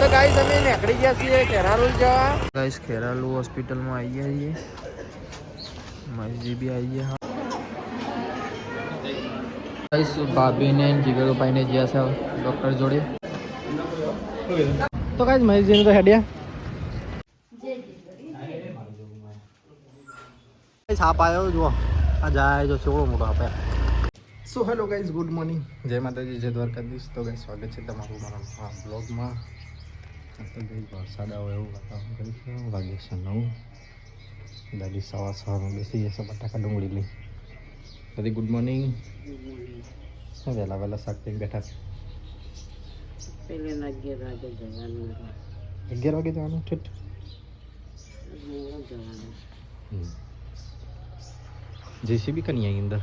તો ગાઈસ અમે નીકળી ગયા છીએ ખેરાલુલ જવા. ગાઈસ ખેરાલુ હોસ્પિટલમાં આવી ગયા છીએ. મસ્જિદ બી આવી ગયા. ગાઈસ ભાભીને જીગરભાઈને જ્યાં છે ડૉક્ટર જોડે. તો ગાઈસ મહેશજીને તો હેડ્યા. છાપ આવ્યો જુઓ. આ જાય જો છોકરો મોટો આપે સો હેલો ગાઈઝ ગુડ મોર્નિંગ જય માતાજી જય દ્વારકાધીશ. તો ગાઈઝ સ્વાગત છે તમારું મારા બ્લોગમાં તો ગાઈઝ વરસાદ આવે એવું વાતાવરણ કર્યું છે. વાગે છે નવ. દાદી સવાર સવારમાં બેસી જશે બટાકા ડુંગળી લઈ. દાદી ગુડ મોર્નિંગ વહેલા વહેલા શાક લઈને બેઠા છે? અગિયાર વાગે જવાનું અગિયાર વાગે જવાનું? ઠીક જેસીબી કની આવી અંદર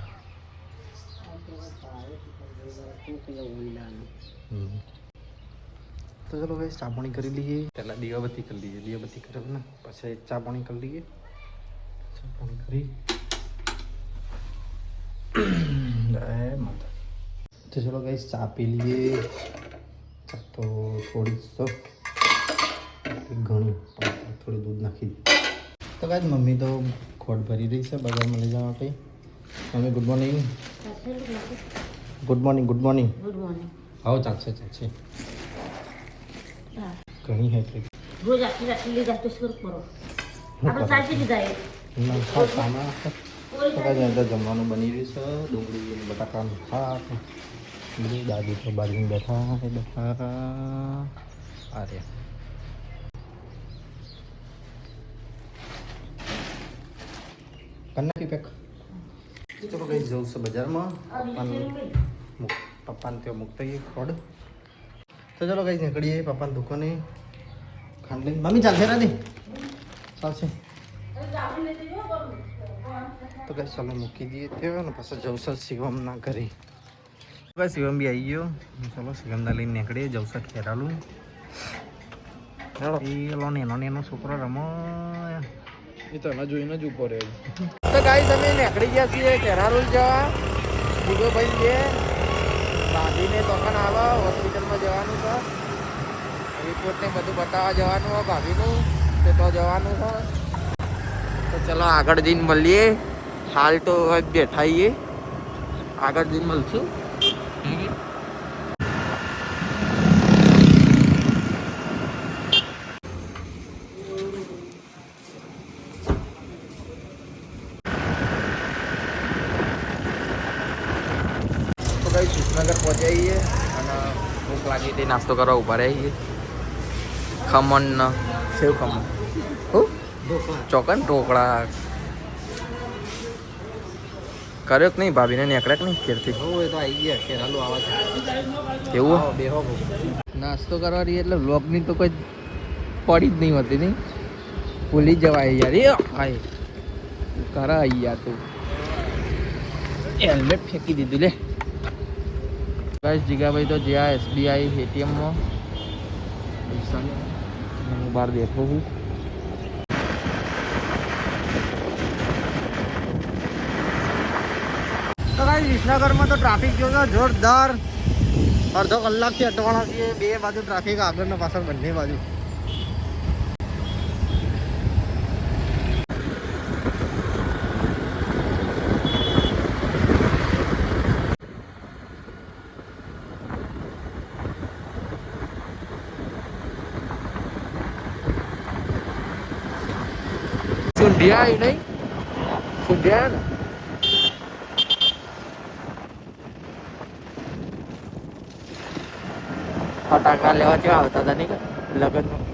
હમ. તો ચલો ભાઈ ચા પાણી કરી લઈએ. પહેલાં દીવાબત્તી કરી લઈએ. દીવાબત્તી કરે ને પછી ચા પાણી કરી લઈએ. ચા પાણી કરી. જય માતા તો ચલો ભાઈ ચા પી લઈએ. તો થોડી તો ઘણી થોડું દૂધ નાખી દઈએ. તો કાંઈ મમ્મી તો ખોટ ભરી રહી છે બજારમાં લઈ જવા માટે. Mummy good morning good morning good morning good morning આવો ચાલશે ચાલશે. ઘણી હે કે રોજ આટલી આટલી લીધા તો શું કરો. આપણે સાચી લીધા એ જમવાનું બની રહ્યું છે. ડુંગળી અને બટાકાનું શાક. બધી દાદી તો બાજુ બેઠા બેઠા. આ રહ્યા કન્નાથી પેક? ચલો કઈ જવું છે બજારમાં? પપ્પાને પપ્પાને ત્યાં મૂકતા ખોડ. તો ચલો કઈ નીકળીએ પપ્પાની દુકાને ખાંડ લઈને. મમ્મી ચાલશે રાધી ચાલશે. તો કઈ ચાલો મૂકી દઈએ ત્યાં ને પછી જવસર શિવમના ઘરે. બસ શિવમ બી આવી ગયો. ચલો શિવમના લઈને નીકળીએ જવસર ખેરાલું. ચાલો એ લો નેનો નેનો છોકરો રમો. એ તો જોઈને જ ઉપર રહે તો ગાઈસ તમે નીકળી ગયા છીએ ખેરાલુલ જવા. દીગો ભાઈ બે તોકન આવે હોસ્પિટલમાં જવાનું છે. રિપોર્ટ ને બધું બતાવવા જવાનું હોય ભાભીનું, તે તો જવાનું છે તો ચલો આગળ જઈને મળીએ. હાલ તો હવે બેઠા છીએ. આગળ જઈને મળશું. તો કઈ સુખનગર પહોંચ્યા છીએ અને ભૂખ લાગી નાસ્તો કરવા ઊભા રહી છીએ ખમણ ન. સેવ ખમણ. હું? ચોકન ઢોકળા. કર્યો કે નહીં ભાભીને? નીકળ્યા કે નહીં ખેરથી એવું? નાસ્તો કરવા રહી એટલે વ્લોગની તો કોઈ પડી જ નહીં હોતી નહીં. ભૂલી જવાય યાર. એ હાય કરા યાર તું. હેલ્મેટ ફેંકી દીધું લે. બસ જીગાભાઈ તો જ્યાં એસબીઆઈ એટીએમમાં પૈસા લે. હું બહાર બેઠો છું તો ભાઈ વિસનગરમાં તો ટ્રાફિક જોયો જોરદાર અડધો કલાકથી અટવાણા છીએ બે બાજુ ટ્રાફિક આગળ ને પાછળ બંને બાજુ આવી નહીં સુંઢિયા ફટાકડા લેવા કેવા આવતા હતા નહીં લગ્નમાં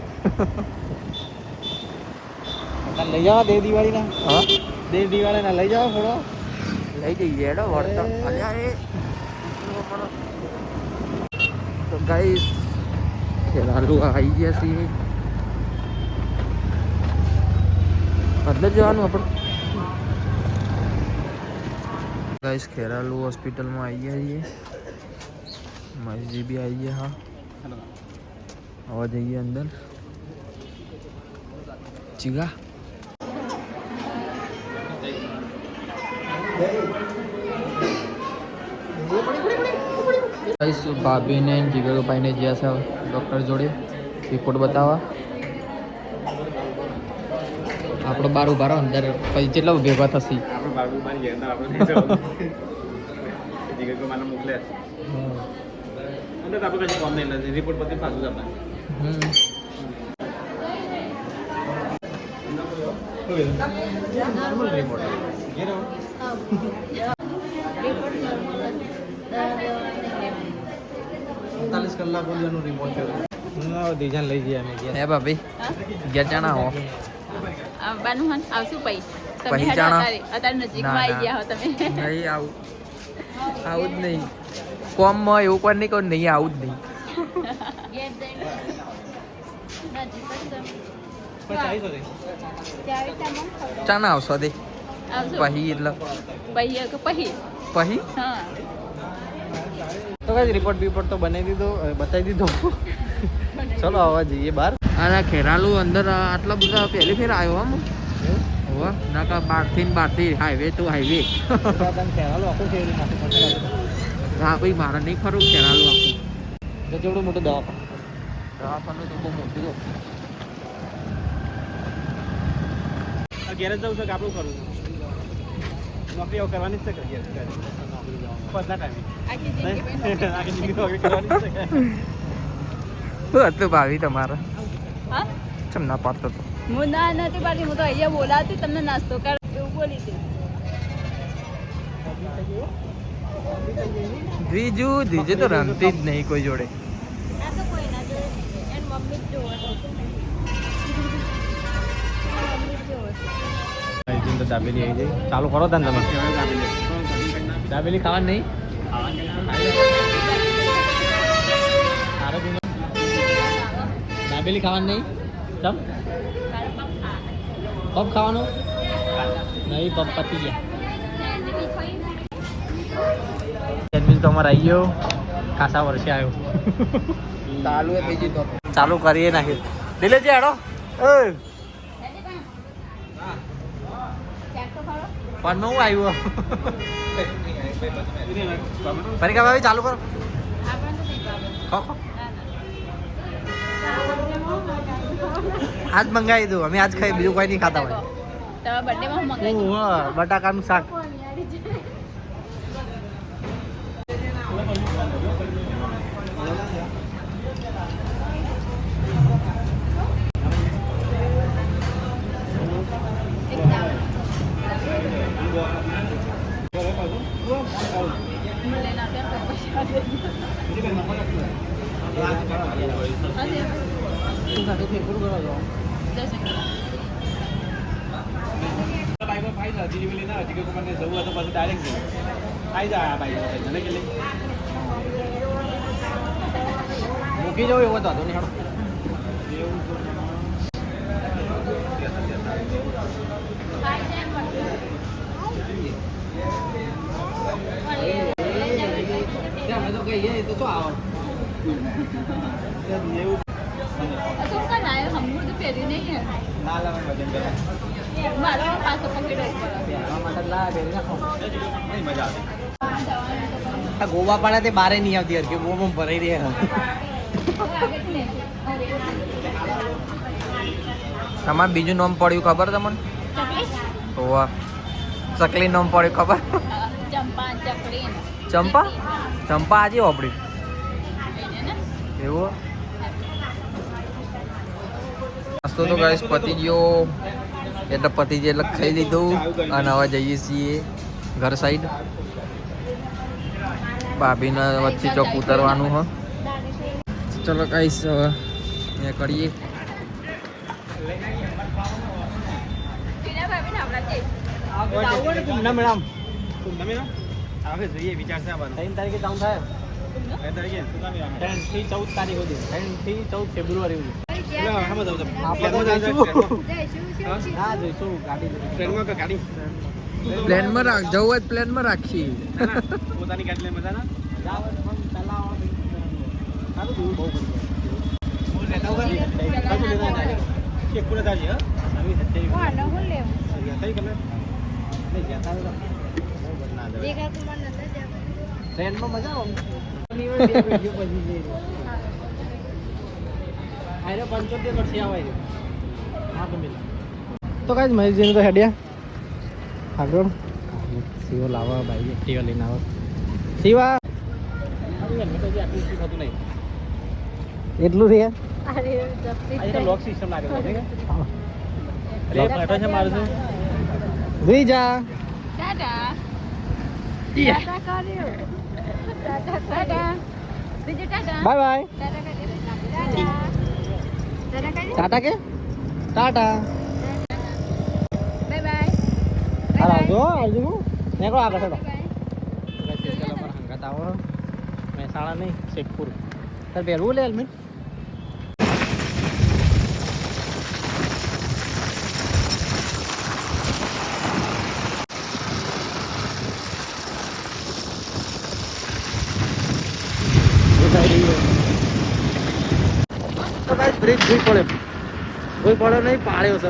લઈ જાઓ દે દિવાળી ના હા દે દિવાળી ના લઈ જાઓ થોડો લઈ જઈએ હેડો વળતો તો ગાઈસ ખેલાડુ આવી ગયા છીએ અંદર જવાનું આપણે. ગાઈસ ખેરાલુ હોસ્પિટલમાં આવી ગયા છીએ. મસ્જિદ બી આવી હા. આવા જઈએ અંદર. ચીગા. ભાભીને જીગરભાઈને જ્યાં છે ડૉક્ટર જોડે. રિપોર્ટ બતાવવા. આપણો બાર ઊભા રહો અંદર પછી કેટલા ભેગા થશે? આપણે બાબુ મારી ગયા આપણે મને મોકલે. અંદર આપણે કશું કામ નહીં એટલે રિપોર્ટ પછી પાછું જ આપણે. કલાક રિપોર્ટ કર્યો ના દીજાને લઈ જઈએ અમે ગયા હે ભાભી ગયા જાણા હો. આવવાનું હન? આવશું પૈ તમે. અત્યારે. અત્યારે નજીકમાં આવી ગયા હો તમે. નહીં આવું. આવું જ નહીં. કોમમાં એવું પણ નહીં કહું નહીં આવું જ નહીં. ચાના આવશો દે પહી એટલે પહી પહી પછી. હા. તો કઈ રિપોર્ટ બિપોર્ટ તો બનાવી દીધો બતાવી દીધો. ચલો આવવા જઈએ બહાર. અરે ખેરાલુ અંદર આટલા બધા પહેલી ફેર આવ્યો આમ હોવા નાકા બારથી ને બારથી હાઈવે ટુ હાઈવે હા ભાઈ મારે નહીં ખરું ખેરાલુ આખું. જેવડું મોટું દવાખાનું? દવાખાનું તો બહુ મોટું છે. ઘેર જવું છે કે આપણું કરવું છે? નોકરી કરવાની જ છે ઘેર. બધા ટાઈમે. આખી જિંદગી નોકરી કરવાની જ છે શું હતું ભાવી તમારે? ચમ ના પાડતો તો? હું ના નથી પાડતી હું તો અહીંયા બોલાતી તમને નાસ્તો કર એવું બોલી હતી દ્વિજુ દ્વિજુ તો રમતી જ નહીં કોઈ જોડે. તો કોઈ ના જોડે એન મમ્મી જ જોવે આઈસ્ક્રીમ તો દાબેલી આવી જાય ચાલુ કરો તને તમે. દાબેલી ખાવા નહીં. દાબેલી ખાવા નહીં? ચમ પપ ખાવાનું? નહીં પપ પતી ગયા. સેન્ડવિચ તો અમારે આવી ગયો. ખાસા વર્ષે આવ્યો ચાલુ થઈ ગયું ચાલુ કરીએ નાખી દિલે છે હેડો. એ. પણ હું આવ્યો. ફરી ભાઈ ચાલુ કરો. ખો ખો. આજ મંગાવી દઉં અમે આજ ખાઈ બીજું કોઈ નહીં ખાતા હોય. તમારા બર્થડેમાં હું મંગાવી ઓહ, બટાકાનું શાક મૂકી જવું એવો તો હતો નહીં હાલો. અમે તો કહીએ તો શું આવે તો કાં ના આવ્યો હમણાં તો પહેરી નહીં હે ના લાવે વજન કરે. ગોવા પાડા તે બારે નહીં આવતી હરખી ગોવા ભરાઈ રહ્યા તમારે બીજું નામ પડ્યું ખબર તમને? ગોવા ચકલી નામ પડ્યું ખબર? ચંપા? ચંપા આજે વાપર્યું એવું? નાસ્તો તો ગાઈસ પતી ગયો એટલે પતિ જે એટલે ખાઈ લીધું અને હવે જઈએ છીએ ઘર સાઈડ ભાભીને વચ્ચે ચોક ઉતરવાનું હ. ચલો ગાઈસ હવે કરીએ. આવે જોઈએ વિચાર છે ત્રણ તારીખે જાઉં થાય ત્રણથી ચૌદ તારીખ સુધી. ત્રણથી ચૌદ ફેબ્રુઆરી સુધી. પ્લેનમાં રાખ જવું હોય પ્લેનમાં રાખીએ પોતાની ગાડી લઈને મજા ટ્રેનમાં મજા આવે. આયરો પંચોતેર વર્ષે આવે હા તો કાંઈ મહેશજીને તો હેડ્યા. આગળ. શિવો લાવવા ભાઈ એક્ટિવા લઈને આવો. શિવા! એટલું રે લોક સિસ્ટમ લાગે છે છે જા. કર્યો. ટાટા બીજું ટાટા. Bye bye. ટાટા કે ટાટા બાય બાય હાલો આવજો આવજો. નીકળો આગળ બાય હંગાત આવો મહેસાણા નહીં શેખપુર તાર પહેરવું લે હેલ્મેટ તો જોઈ પડે કોઈ પડે નહીં પાડ્યો છે.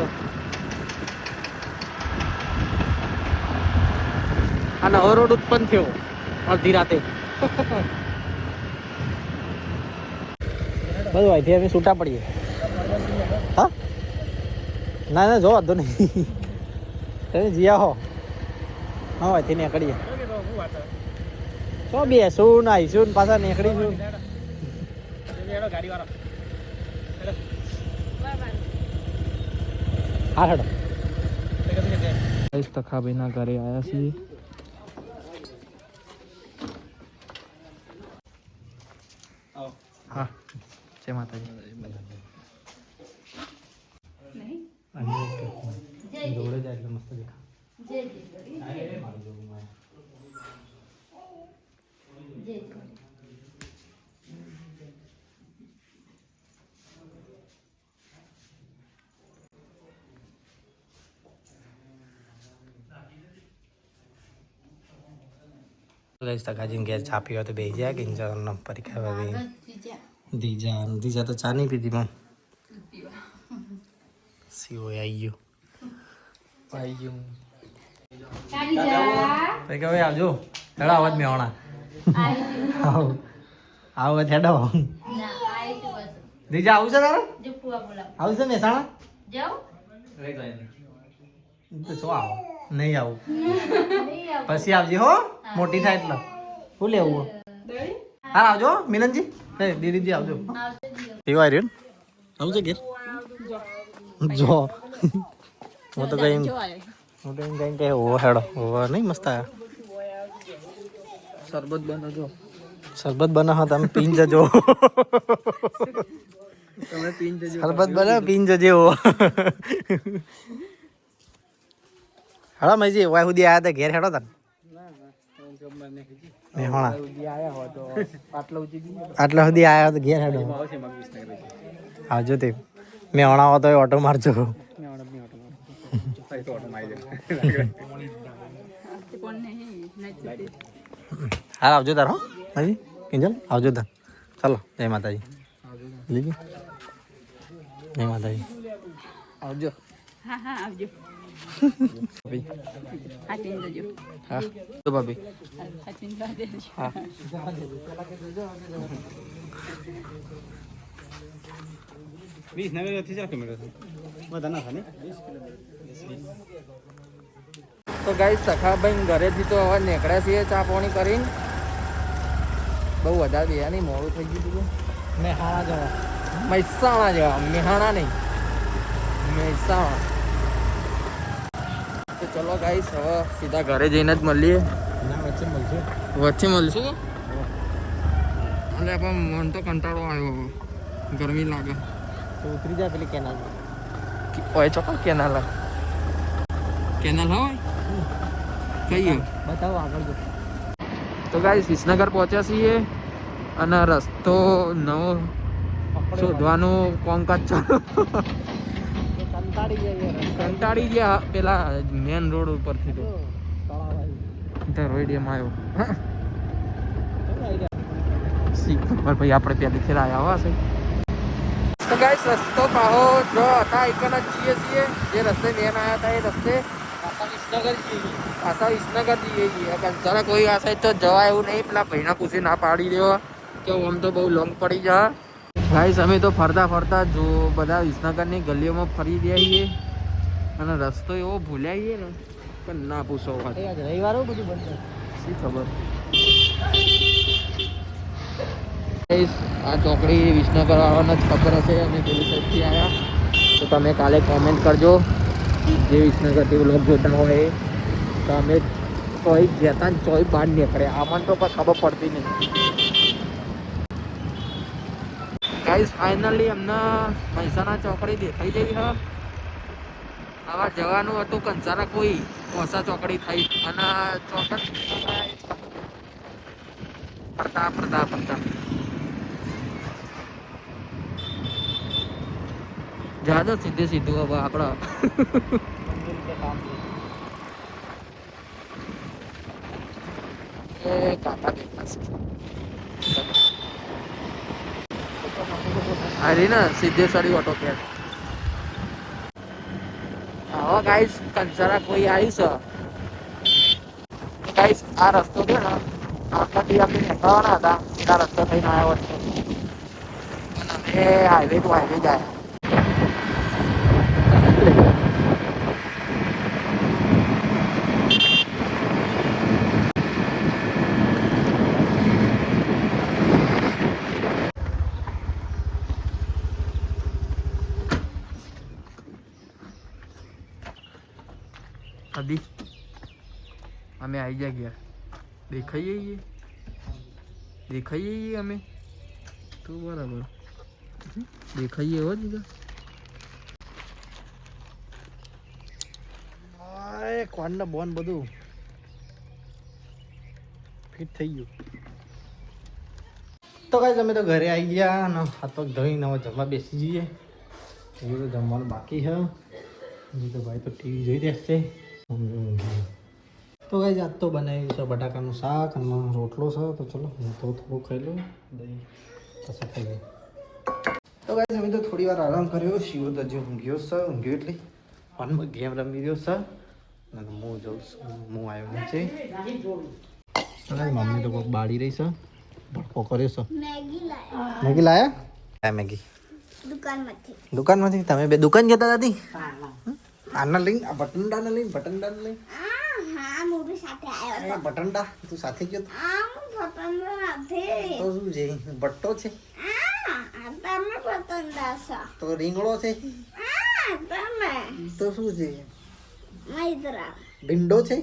આ નવો રોડ ઉત્પન્ન થયો અડધી રાતે. બધું અહીંથી અમે છૂટા પડીએ. હા? ના ના જો વાંધો નહીં. તમે જીયા હો. હા અહીંથી નીકળીએ. તો બેસું ને આવીશું ને પાછા નીકળીશું. ગાડી વાળો હા હેડો તખાભાઈના ઘરે આવ્યા છીએ હા જય માતાજી અને એક જોડે જાય એટલે મસ્ત દેખા ગાઈસ તકાજીને ઘેર ચા પીવા તો બેસી જાય પરીક્ષા હવે દીજા દીજા તો ચા નહીં પીધી મમ સીઓ આવી ગયો આવી ગયો તો કે હવે આવજો હેડો અવાજ મેવણા આવ આવ હેડો દીજા આવશે છે તારે આવું છે મહેસાણા તો શું આવો નહીં આવું પછી આવજે હો. મોટી થાય એટલે. શું લેવું હા? આવજો મિલનજી. હે દીદીજી આવજો. કેવા રહ્યો આવું છે ઘેર? જો. હું તો કઈ હું તો એમ કઈ કે ઓ હેડો. ઓ નહીં મસ્ત આવ્યા શરબત બનાવજો. શરબત બનાવો તમે પીન જજો. તમે પીન જજો. શરબત બનાવો પીન જજો. હેડો મજી વાય સુધી આયા હતા ઘેર હેડો તને. મેહોણા આયા હો તો આટલા સુધી આયા તો ઘેર હેડો. આવજો તે. મેં હણાવો તો ઓટો મારજો હાલ આવજો તાર હો. હાજી કિંજલ આવજો તાર. ચાલો જય માતાજી. લીધી જય માતાજી. આવજો. હા હા આવજો. હા તો ભાભી હાથીને બાંધે જજો હા વિસનગરથી ચાર કિલોમીટર બધા ના થાય તો ગાઈસ સખાભાઈ ઘરેથી તો હવે નીકળ્યા છીએ ચા પાણી કરીને. બહુ વધારે બે નહીં મોડું થઈ ગયું હતું. મહેસાણા જવા. મહેસાણા જવા. મહેસાણા નહીં. મહેસાણા. ચલો ગાઈસ હવે સીધા ઘરે જઈને જ મળીએ. વચ્ચે મળશે વચ્ચે મળશું એટલે પણ મન તો કંટાળો આવ્યો હવે. ગરમી લાગે. તો ઉતરી જાય પેલી કેનાલ ઓય ચોક્કસ કેનાલ કેનાલ હોય કઈ બતાવો આગળ જો. તો ગાઈસ વિસનગર પહોંચ્યા છીએ અને રસ્તો નવો શોધવાનું કોમકાજ ચાલુ. કંટાળી ગયા પેલા મેન રોડ ઉપરથી તો. તળાવ આવ્યો શીખ પર ભાઈ આપણે પહેલી ફેર આવ્યા હશે તો ગાઈસ રસ્તો પાહો જો હતા એકન જ છીએ છીએ. જે રસ્તે મેન આવ્યા હતા એ રસ્તે. પાછા વિસનગર જઈએ. છીએ. કંચારા કોઈ આ સાઈડ તો જવાય એવું નહીં. પેલા ભાઈના પૂછી ના પાડી દેવા. કે આમ તો બહુ લોંગ પડી જાય ગાઈસ અમે તો ફરતા ફરતા જો બધા વિસનગરની ગલીઓમાં ફરી ગયા છીએ અને રસ્તો એવો ભૂલ્યા છીએ ને પણ ના પૂછો વાત. રવિવારે બધું બંધ. શી ખબર? આ ચોકડી વિસનગર વાળાને જ ખબર હશે અમે પેલી સાઈડથી આવ્યા તો તમે કાલે કોમેન્ટ કરજો જે વિસનગરથી વ્લોગ જોતા હોય. તો અમે ચોઈ જતા ચોઈ બહાર નીકળે. આમાં તો પણ ખબર પડતી નહીં. ગાઈસ ફાઇનલી અમને મહેસાણા ચોકડી દેખાઈ જઈ હા. આવા જવાનું હતું કંસારા કોઈ ઓછા ચોકડી થઈ. અને ચોકડ ફરતા ફરતા ફરતા. જાદો સીધે સીધું હવે આપણા કાકા અરે ના સિદ્ધેશ્વરી ઓટો કેર હવે ગાઈસ કંસારા કોઈ આવી છે? ગાઈસ આ રસ્તો છે ને, આખા આપણે નીકળવાના હતા, સીધા રસ્તો થઈને આવ્યો છે. અને હાઈવે ટુ હાઈવે જાય. અદી અમે આવી ગયા ગયા દેખાઈએ છીએ દેખાઈએ છીએ અમે? તો બરાબર. દેખાઈએ હો દીધા. અરે કોણ બોન બધું ફિટ થઈ ગયું. તો કાંઈ તમે તો ઘરે આવી ગયા અને હાથ ધોઈને હવે જમવા બેસી જઈએ. હજુ તો જમવાનું બાકી છે. તો ભાઈ તો ટીવી જોઈ ઊંઘી. તો ગાઈ આજ તો બનાવ્યું છે બટાકાનું શાક અને રોટલો છે. તો ચલો હું તો થોડું ખાઈ લઉં દહીં પછી ખાઈ લઉં. તો ગાઈ અમે તો થોડી વાર આરામ કર્યો. શિવ તો હજી ઊંઘ્યો છે ઊંઘ્યો એટલે ફોનમાં ગેમ રમી રહ્યો છે. અને હું જઉં હું આવ્યો નીચે મમ્મી તો બાળી રહી છે ભડકો કર્યો છે. મેગી લાયા? મેગી દુકાનમાંથી. દુકાનમાંથી? તમે બે દુકાન જતા હતી આના લઈને આ બટનડાને લઈને બટનડાને લઈને હા હા બી સાથે આવ્યો એ બટનડા તું સાથે ગયો તો? આ પતંગ સાથે. તો શું છે? બટ્ટો છે? હા તમે પતંગ છો. તો રીંગણો છે? હા તમે. તો શું છે? મૈત્રા ભીંડો છે?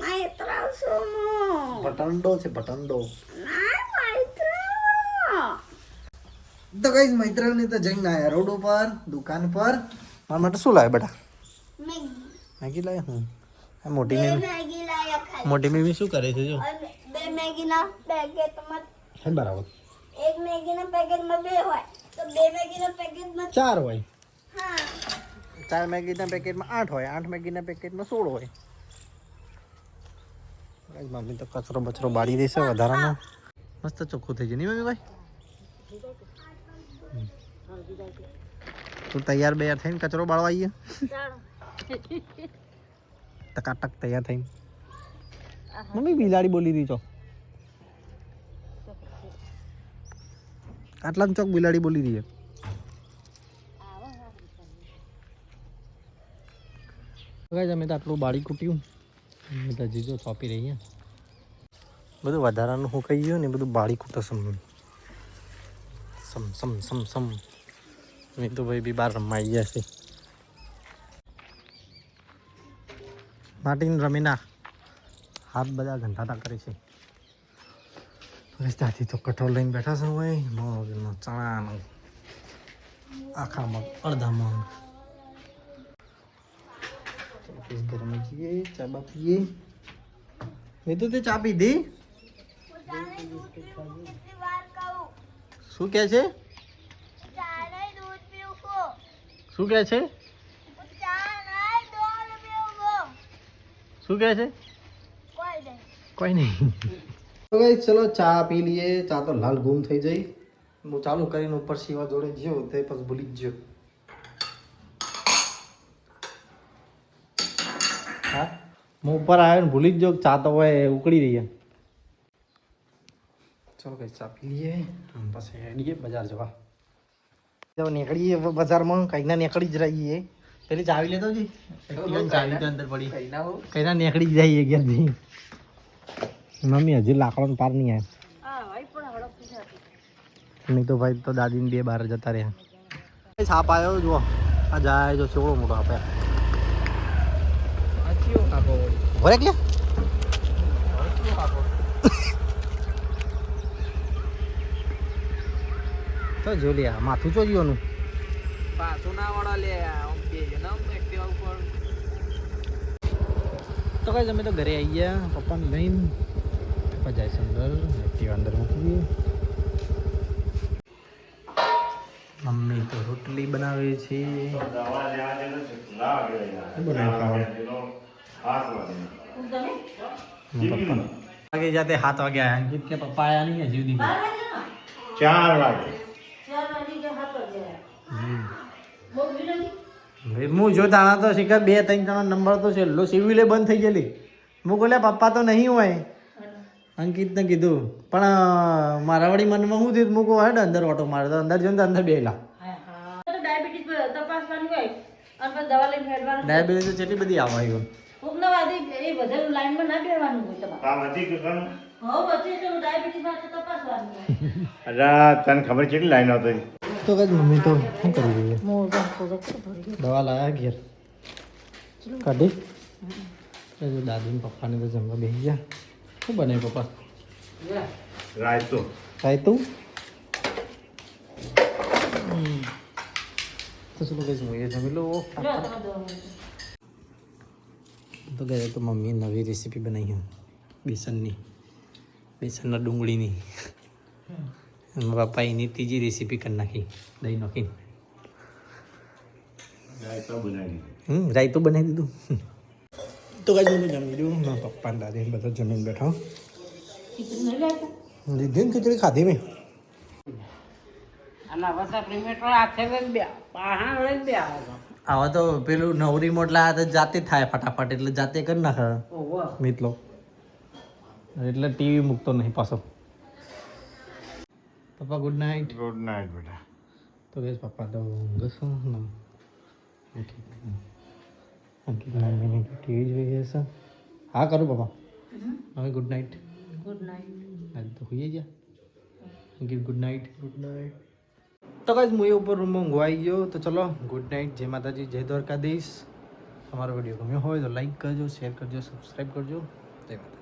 મૈત્રા શું હું? બટંડો છે બટનડો. ના મૈત્રા તો કઈ મૈત્રને તો જઈને આયા. રોડ ઉપર દુકાન પર. મારા માટે શું લાવે બેટા? મેગી લાય? હું આ મોટી મેમી મેગી લાયા ખાલી. મોટી મેમી શું કરે છે જો? બે મેગીના પેકેટમાં હે બરાબર. એક મેગીના પેકેટમાં બે હોય. તો બે મેગીના પેકેટમાં ચાર હોય. હા. ચાર મેગીના પેકેટમાં આઠ હોય. આઠ મેગીના પેકેટમાં સોળ હોય. મમ્મી તો કચરો બચરો બાળી દેશે વધારાનો. મસ્ત ચોખ્ખું થઈ જાય નહીં મમ્મી ભાઈ? તું તૈયાર બૈયાર થઈને કચરો બાળવા આવીએ? ટકાટક તૈયાર થઈને. મમ્મી બિલાડી બોલી રહી છો. આટલા ચોક બિલાડી બોલી રહી છે. અમે તો આટલું બાળી કૂટ્યું. બધા જીજો સોંપી રહી છે બધું વધારાનું હું કહી ગયો ને બધું બાળી કૂટો સમ સમ સમ સમ સમ. મેં તો ભાઈ બી બહાર રમવા આવી ગયા છે. માટીને રમીના હાથ બધા ઘંટાટા કરે છે. ત્યાંથી તો કઠોળ લઈને બેઠા છે હોય મગનો ચણાનો આખા મગ અડધા મગ ગરમ જઈએ ચા બા પીએ મેં તો તે ચા પીધી. શું કહે છે? શું કહે છે? શું કહે છે? કોઈ નહીં. તો ગઈ ચલો ચા પી લઈએ. ચા તો લાલ ગુમ થઈ જઈ. હું ચાલુ કરીને ઉપર શિવા જોડે ગયો તે પછી ભૂલી જ ગયો હા? હું ઉપર આવ્યો ને ભૂલી જ ગયો ચા તો હોય ઉકળી રહી ચાલો ચલો કઈ ચા પી લઈએ. પછી હેડીએ બજાર જવા. નીકળીએ બજારમાં. કંઈક ના નીકળી જ રહીએ. પેલી ચાવી લેતો જી? ચાવી તો અંદર પડી. કઈ ના નીકળી જાય જઈએ ઘેરથી મમ્મી હજી લાકડો પાર નહીં આવે નહીં તો ભાઈ તો દાદીને બે બાર જતા રહ્યા. સાપ આવ્યો જુઓ. આ જાય જો સેવડો મોટો આપે. ભરે કે? તો જો લે આ માથું ચો જીવાનું? તો કઈ અમે તો ઘરે આવી ગયા. પપ્પાને લઈને પપ્પા જાય છે અંદર. એક્ટિવા અંદર મૂકી મમ્મી તો રોટલી બનાવે છે. વાગે જાતે હાથ વાગે આયા. અંકિત કે પપ્પા આયા નહીં હજી સુધી? ચાર વાગે. ચાર વાગે કે સાત વાગે આવ્યા. હું જો તાણા તો શીખર બે ત્રણ ત્રણ નંબર તો છેલ્લો સિવિલે બંધ થઈ ગયેલી. હું કહું પપ્પા તો નહીં હોય. અંકિતને કીધું. પણ મારા વળી મનમાં શું થયું? મૂકો હેડ અંદર ઓટો મારે. તો અંદર જોઈને તો અંદર બેલા હા, હા. તો ડાયાબિટીસ પર તપાસવાની હોય. અને પછી દવા લઈને હેડવાનું ડાયાબિટીસ તો કેટલી બધી આવે આવ્યો તને ખબર કેટલી લાઈન હતી તો કઈ મમ્મી તો શું કરવું જોઈએ? મોં ગમ થોડોક ભરી ગયો. દવા લાયા ઘેર કાઢી તો જો દાદી ને પપ્પાને તો જમવા બેસી ગયા શું બને પપ્પા રાયતો રાયતું તો ચલો કઈ જોઈએ જમી લો લો, તમે દવા. તો ગયા તો મમ્મીએ નવી રેસીપી બનાવી છે બેસનની બેસનના ડુંગળીની મારા પપ્પા એની ત્રીજી રેસીપી કરી નાખી દહીં નાખીને રાયતો બનાવી હમ રાયતું બનાવી દીધું તો કાંઈ મને જમી લીધું મારા પપ્પા દાદી બધા જમીન બેઠા ખીચડી નહીં લાવતા? લીધી ને ખીચડી ખાધી મેં આવા તો પેલું નવરી મોટલા તો જાતે થાય ફટાફટ એટલે જાતે કરી નાખે મિતલો એટલે ટીવી મૂકતો નહીં પાછો પપ્પા ગુડ નાઇટ ગુડ નાઇટ બેટા તો ગેસ પપ્પા તો ઊંઘ ને મમ્મીને ટીવી જોઈએ છે હા કરું પપ્પા હવે ગુડ નાઇટ ગુડ નાઇટ આજ તો હોઈએ ગયા Ankit good night good night તો કાંઈ હું એ ઉપર રૂમમાં ઊંઘવાઈ ગયો તો ચલો ગુડ નાઇટ જય માતાજી જય દ્વારકાધીશ અમારો વીડિયો ગમ્યો હોય તો લાઈક કરજો શેર કરજો સબસ્ક્રાઈબ કરજો જય માતા